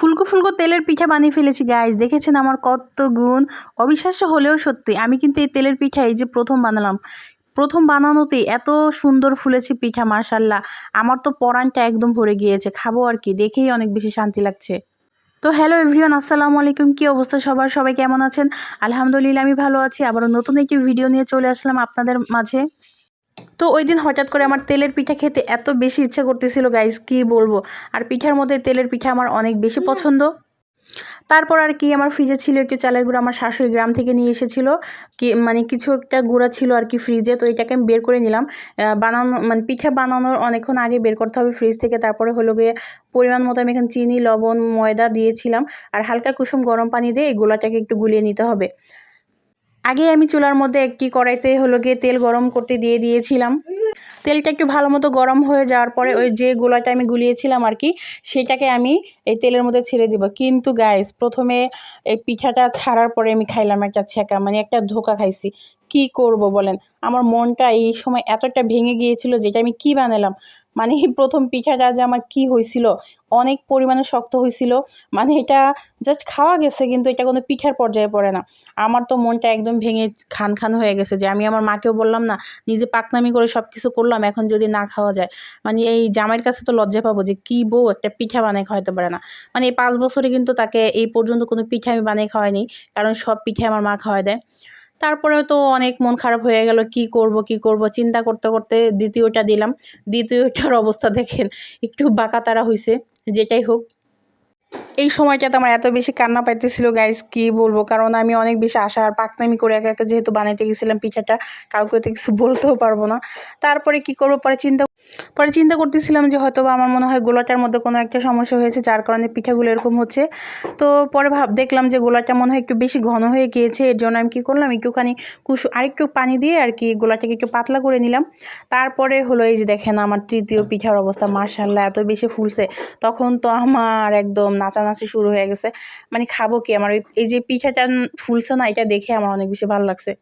ফুলকো ফুলকো তেলের পিঠা বানিয়ে ফেলেছি গাইজ দেখেছেন আমার কত গুণ? অবিশ্বাস্য হলেও সত্যি, আমি কিন্তু এই তেলের পিঠা এই যে প্রথম বানালাম। প্রথম বানানোতেই এত সুন্দর ফুলেছে পিঠা মার্শাল্লাহ আমার তো পরানটা একদম ভরে গিয়েছে, খাব আর কি, দেখেই অনেক বেশি শান্তি লাগছে। তো হ্যালো এভরিওয়ান আসসালামু আলাইকুম। কী অবস্থা সবার? সবাই কেমন আছেন? আলহামদুলিল্লাহ, আমি ভালো আছি। আবারও নতুন একটি ভিডিও নিয়ে চলে আসলাম আপনাদের মাঝে। তো ওই দিন হঠাৎ করে আমার তেলের পিঠা খেতে এত বেশি ইচ্ছা করতেছিল গাইজ কি বলব? আর পিঠার মধ্যে তেলের পিঠা আমার অনেক বেশি পছন্দ। তারপর আর কি আমার ফ্রিজে ছিল একটু চালের গুঁড়া আমার শাশুড়ি গ্রাম থেকে নিয়ে এসেছিল। কি মানে কিছু একটা গুঁড়া ছিল আর কি ফ্রিজে তো এটাকে আমি বের করে নিলাম। বানানো মানে পিঠা বানানোর অনেকক্ষণ আগে বের করতে হবে ফ্রিজ থেকে। তারপরে হলো গিয়ে পরিমাণ মতো আমি এখানে চিনি লবণ ময়দা দিয়েছিলাম। আর হালকা কুসুম গরম পানি দিয়ে এই গোলাটাকে একটু গুলিয়ে নিতে হবে। আগে আমি চুলার মধ্যে একটি কড়াইতে হলো গিয়ে তেল গরম করতে দিয়ে দিয়েছিলাম। তেলটা একটু ভালো মতো গরম হয়ে যাওয়ার পরে ওই যে গোলাটা আমি গুলিয়েছিলাম আর কি, সেটাকে আমি এই তেলের মধ্যে ছেড়ে দিব। কিন্তু গাইস প্রথমে এই পিঠাটা ছাড়ার পরে আমি খাইলাম একটা ছেঁকা মানে একটা ধোকা খাইছি। কি করব বলেন? আমার মনটা এই সময় এতটা ভেঙে গিয়েছিল যেটা আমি কি বানালাম? মানে প্রথম পিঠাটা যে আমার কি হয়েছিল অনেক পরিমাণে শক্ত হয়েছিল মানে এটা জাস্ট খাওয়া গেছে কিন্তু এটা কোনো পিঠার পর্যায়ে পড়ে না। আমার তো মনটা একদম ভেঙে খান খান হয়ে গেছে যে আমি আমার মাকেও বললাম না, নিজে পাকনামি করে সব কিছু করলাম, এখন যদি না খাওয়া যায়। মানে এই জামাইয়ের কাছে তো লজ্জা পাবো যে কী বউ একটা পিঠা বানিয়ে খাওয়াতে পারে না। মানে এই পাঁচ বছরে কিন্তু তাকে এই পর্যন্ত কোনো পিঠা আমি বানিয়ে খাওয়াইনি, কারণ সব পিঠে আমার মা খাওয়াই দেয়। তারপরে তো অনেক মন খারাপ হয়ে গেল, কি করব কি করব? চিন্তা করতে করতে দ্বিতীয়টা দিলাম। দ্বিতীয়টার অবস্থা দেখেন, একটু বাঁকা তারা হয়েছে যেটাই হোক। এই সময়টাতে আমার এত বেশি কান্না পাইতেছিল গাইস কি বলব? কারণ আমি অনেক বেশি আশা আর পাকনামি করে একা একা যেহেতু বানাইতে গেছিলাম পিঠাটা, কাউকে তো কিছু বলতেও পারব না। তারপরে কি করব? পরে চিন্তা পরে চিন্তা করতেছিলাম যে হয়তো বা আমার মনে হয় গোলাটার মধ্যে কোনো একটা সমস্যা হয়েছে, যার কারণে পিঠাগুলো এরকম হচ্ছে। তো পরে ভাব, দেখলাম যে গোলাটা মনে হয় একটু বেশি ঘন হয়ে গিয়েছে, এর জন্য আমি কী করলাম, একটুখানি কুসু, আরেকটু পানি দিয়ে আর কি গোলাটাকে একটু পাতলা করে নিলাম। তারপরে হলো এই যে দেখেন আমার তৃতীয় পিঠার অবস্থা মার্শাল্লাহ এত বেশি ফুলছে। তখন তো আমার একদম নাচানাচি শুরু হয়ে গেছে। মানে খাব কি? আমার এই যে পিঠাটা ফুলছে না, এটা দেখে আমার অনেক বেশি ভালো লাগছে।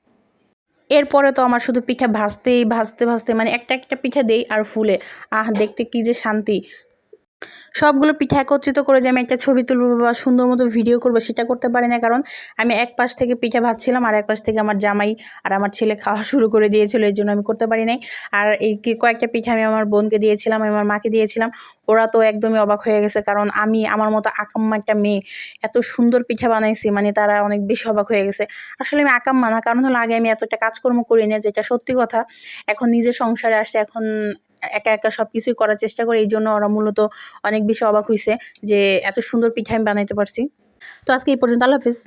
এরপরে তো আমার শুধু পিঠা ভাজতেই, ভাজতে ভাজতে মানে একটা একটা পিঠা দেই আর ফুলে। আহ, দেখতে কি যে শান্তি। সবগুলো পিঠা একত্রিত করে যে আমি একটা ছবি তুলবো বা সুন্দর মতো ভিডিও করব, সেটা করতে পারি না। কারণ আমি এক পাশ থেকে পিঠা ভাজছিলাম আর এক পাশ থেকে আমার জামাই আর আমার ছেলে খাওয়া শুরু করে দিয়েছিল এই জন্য আমি করতে পারি নাই। আর এই কয়েকটা পিঠা আমি আমার বোনকে দিয়েছিলাম, আমি আমার মাকে দিয়েছিলাম। ওরা তো একদমই অবাক হয়ে গেছে, কারণ আমি, আমার মতো আকাম্মা একটা মেয়ে, এত সুন্দর পিঠা বানাইছি মানে তারা অনেক বেশি অবাক হয়ে গেছে। আসলে আমি আকাম্মা না, কারণ হলো আগে আমি এতটা কাজকর্ম করি না যেটা সত্যি কথা। এখন নিজের সংসারে আসছে, এখন একা একা সব কিছুই করার চেষ্টা করে এই জন্য ওরা মূলত অনেক বেশি অবাক হয়েছে যে এত সুন্দর পিঠা আমি বানাইতে পারছি। তো আজকে এই পর্যন্ত, আল্লাহ হাফিজ।